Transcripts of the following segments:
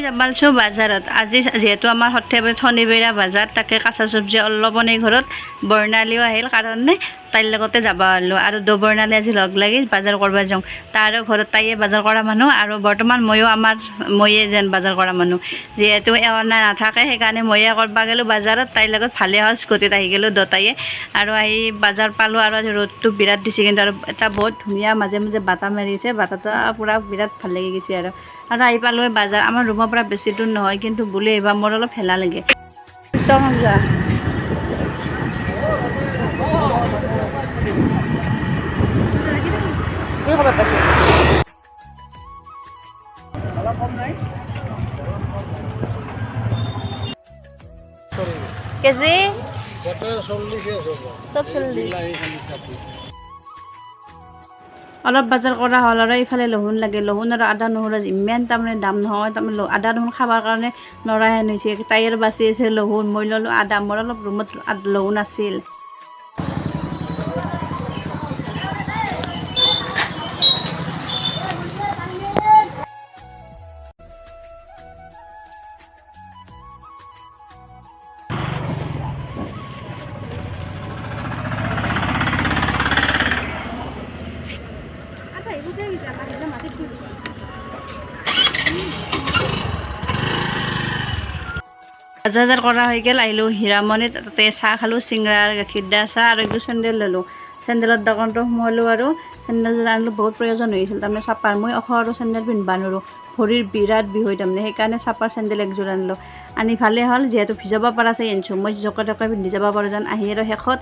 মই যাব পাৰিছোঁ বাজাৰত। আজি যিহেতু আমাৰ সৰ্থেবাৰীত শনিবৰীয়া বজাৰ, তাকে কাঁচা চব্জি অলপমানে ঘৰত বৰ্ণালীও আহিল, কাৰণে তাইৰ লগতে যাব হ'লোঁ। আৰু দো বৰ্ণালী আজি লগ লাগি বজাৰ কৰিব যাওঁ। তাৰো ঘৰত তাইয়ে বজাৰ কৰা মানুহ আৰু বৰ্তমান ময়ো আমাৰ ময়ে যেন বজাৰ কৰা মানুহ। যিহেতু এৱনা নাথাকে, সেইকাৰণে ময়ে কৰিব গ'লোঁ বজাৰত। তাইৰ লগত ভালে হ'ল, স্কুটিত আহি গ'লোঁ দুটাইয়ে। আৰু আহি বজাৰ পালোঁ আৰু আজি ৰ'দটো বিৰাট দিছে, কিন্তু আৰু এটা বহুত ধুনীয়া মাজে মাজে বাটা মাৰিছে বাটাটো পূৰা বিৰাট ভালো লাগি গৈছে আৰু। আৰু আহি পালোঁ বাজাৰ, আমাৰ ৰুমৰ পৰা বেছি দূৰ নহয় কিন্তু বুলি আহিবা মোৰ অলপ হেলা লাগে। কেজি? চব চল্লিছ অলপ বজাৰ কৰা হ'ল আৰু এইফালে লহুন লাগে। লহুন আৰু আদা নহৰু ইমান তাৰমানে দাম নহয়। তাৰমানে আদা নহৰু খাবৰ কাৰণে নৰাহেন হৈছে। আৰু বাচি আছে লহুন। মই ল'লোঁ আদা। মোৰ অলপ ৰুমত লহুন আছিল। বজাৰ বজাৰ কৰা হৈ গ'ল, আহিলোঁ হীৰামণিত, তাতে চাহ খালোঁ চিংৰা গাখীৰ দা চাহ আৰু এইটো চেণ্ডেল ল'লোঁ। চেণ্ডেলৰ দোকানটো সোমালোঁ আৰু চেণ্ডেলযোৰ আনিলোঁ, বহুত প্ৰয়োজন হৈছিল তাৰমানে চাপাৰ, মই অখ আৰু চেণ্ডেল পিন্ধিব নোৱাৰোঁ। ভৰিৰ বিৰাট বিষ হয় তাৰমানে, সেইকাৰণে চাপাৰ চেণ্ডেল একযোৰ আনিলোঁ। আনি ভালেই হ'ল, যিহেতু ভিজাব পৰা চাই আনিছোঁ মই জকে তকে পিন্ধি যাব পাৰোঁ যেন, আহি আৰু শেষত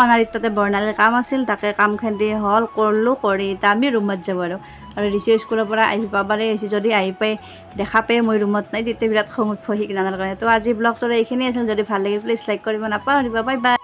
সোণাৰীত তাতে বৰ্ণালীৰ কাম আছিল, তাকে কামখিনি হ'ল কৰিলোঁ, কৰি এতিয়া আমি ৰুমত যাব আৰু। আৰু ঋষি স্কুলৰ পৰা আহি পাবাৰে হৈছে যদি আহি পাই দেখা পাই মই ৰুমত নাই, তেতিয়া বিৰাট খং উঠিব শিকিনাৰ কাৰণে তো আজি ব্লগটো এইখিনিয়ে আছিল। যদি ভালো লাগে প্লিজ লাইক কৰিব নাপাহৰিবা। Bye bye